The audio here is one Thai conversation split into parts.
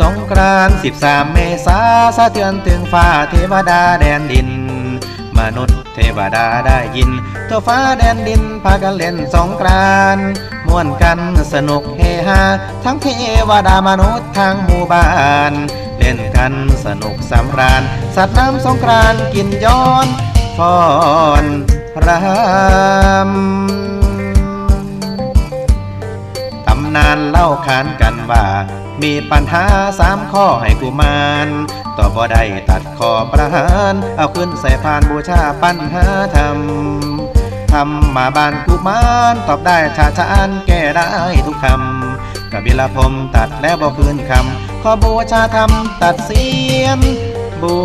สงกรานต์13 เมษาสะเทือนถึงฟ้าเทวดาแดนดิน มนุษย์เทวดาได้ยินทั่วฟ้าแดนดินพากันเล่นสงกรานต์ม่วนกันสนุกเฮฮาทั้งเทวดามนุษย์ทั้งหมู่บ้าน เล่นกันสนุกสำราญสัตว์น้ำสงกรานต์กินย้อนฟ้อนรำตำนานเล่าขานกันว่า มีปัญหาสามข้อให้กุมารต่อบ่ได้ตัดคอประหาร เอาขึ้นใส่พานบูชาปัญหาธรรมทำมาบานกุมารตอบได้ชาชานแก้ได้ทุกคำกบิลพรมตัดแล้วบ่คืนคำขอบูชาธรรมตัดเสียนบู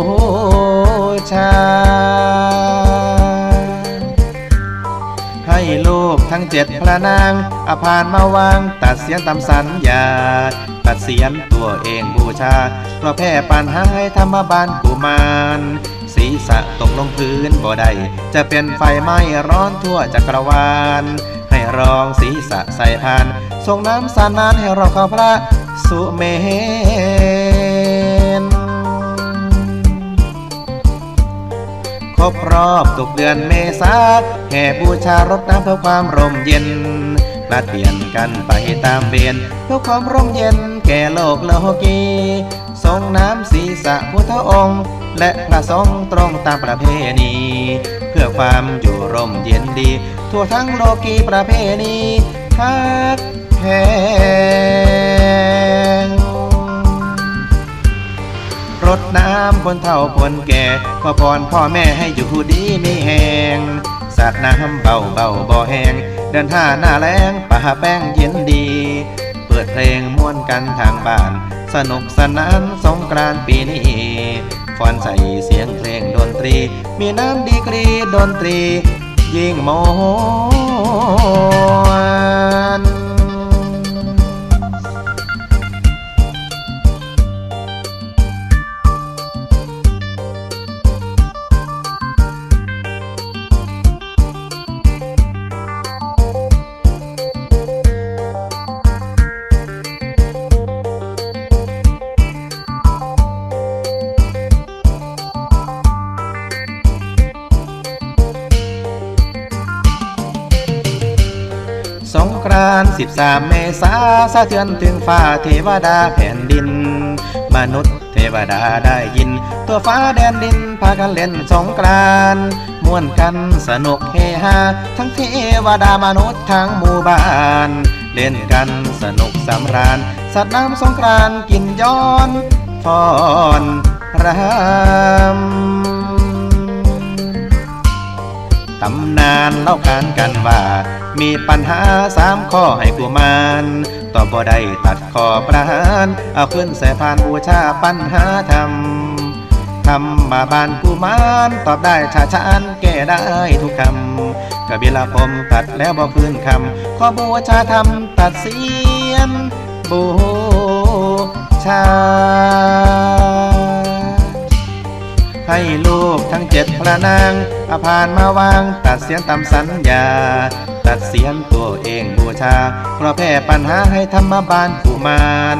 ชา ให้ลูก ทั้งเจ็ดพระนางอภานมาวาง ตัดเสียนตามสัญญา ตัดเสียนตัวเองบูชาเพราะแพ้ปัญหาให้ธรรมบาลกุมารศีรษะตกลงพื้นบ่ได้จะเป็นไฟไหม้ร้อนทั่วจักรวาล ให้รองศีรษะใส่พานส่งน้ำสานนานให้เราเข้าพระสุเม รบรอบตุกเดือนเมษาแห่บูชารดน้ำเพื่อความร่มเย็นปลัดเปลี่ยนกันไปตามเวียนเพื่อความร่มเย็นแก่โลกโลกีทรงน้ำศีรษะพุทธองค์ และพระสงฆ์ตรงตามประเพณี เพื่อความอยู่ร่มเย็นดี ทั่วทั้งโลกีประเพณีทักแพ รดน้ำคนเฒ่าคนแก่ขอพรพ่อแม่ให้อยู่ดีไม่แหงสาดน้ำเบาเบาบ่แหงเดินท่าหน้าแรงป่าแป้งเย็นดี เปิดเพลงม่วนกันทางบ้าน สนุกสนานสงกรานต์ปีนี้ฟอนใส่เสียงเพลงดนตรี มีน้ำดีกรีดนตรี ยิ่งม สงกรานต์13 เมษาสะเทือนถึงฟ้าเทวดาแผ่นดิน มนุษย์เทวดาได้ยิน ตัวฟ้าแดนดินพากันเล่นสงกรานต์ม่วนกันสนุกเฮฮาทั้งเทวดามนุษย์ทั้งหมู่บ้าน เล่นกันสนุกสำราญสัตว์น้ำสงกรานต์กินย้อนฟอนรำตำนานเล่าขานกันว่า มีปัญหาสามข้อให้กุมารตอบบ่ได้ตัดคอประหารเอาขึ้นใส่พานบูชาปัญหาธรรมทำมาบานกุมารตอบได้ชาชานแก้ได้ทุกคำกะบิลพรหมตัดแล้วบ่คืนคำขอบูชาธรรมตัดเสียนบูชาให้ลูกทั้งเจ็ดพระนางอาภานมาวางตัดเสียนตามสัญญา ตัดเสียนตัวเองบูชา เพราะแพ้ปัญหาให้ธรรมบาลกุมาร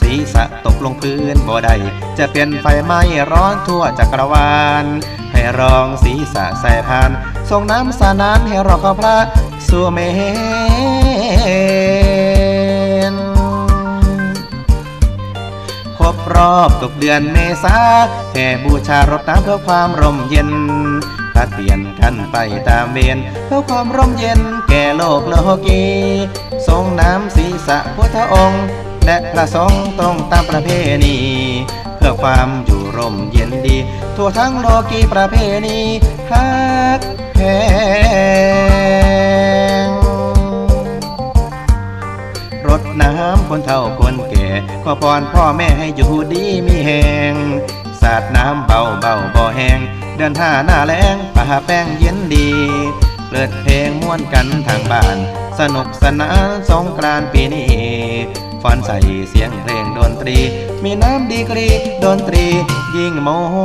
ศีรษะตกลงพื้นบ่ได้จะเป็นไฟไหม้ร้อนทั่วจักรวาล ให้รองศีรษะใส่พานส่งน้ำสานานให้รอเข้าพระสุเมนครบรอบตกเดือนเมษาแห่บูชารดน้ำเพื่อความร่มเย็น ผลัดเปลี่ยนกันไปตามเวรเพื่อความร่มเย็นแก่โลกโลกีทรงน้ำศีรษะพุทธองค์ และพระสงฆ์ตรงตามประเพณี เพื่อความอยู่ร่มเย็นดี ทั่วทั้งโลกีประเพณีฮักแพงรดน้ำคนเฒ่าคนแก่ขอพรพ่อแม่ให้อยู่ดีมีแหงสาดน้ำเบาเบาบ่แหง เดินท่าหน้าแรงป่าแป้งเย็นดี เปิดเพลงม่วนกันทางบ้าน สนุกสนานสงกรานต์ปีนี้ฟอนใส่เสียงเพลงดนตรี มีน้ำดีกรีดนตรียิ่งโมโห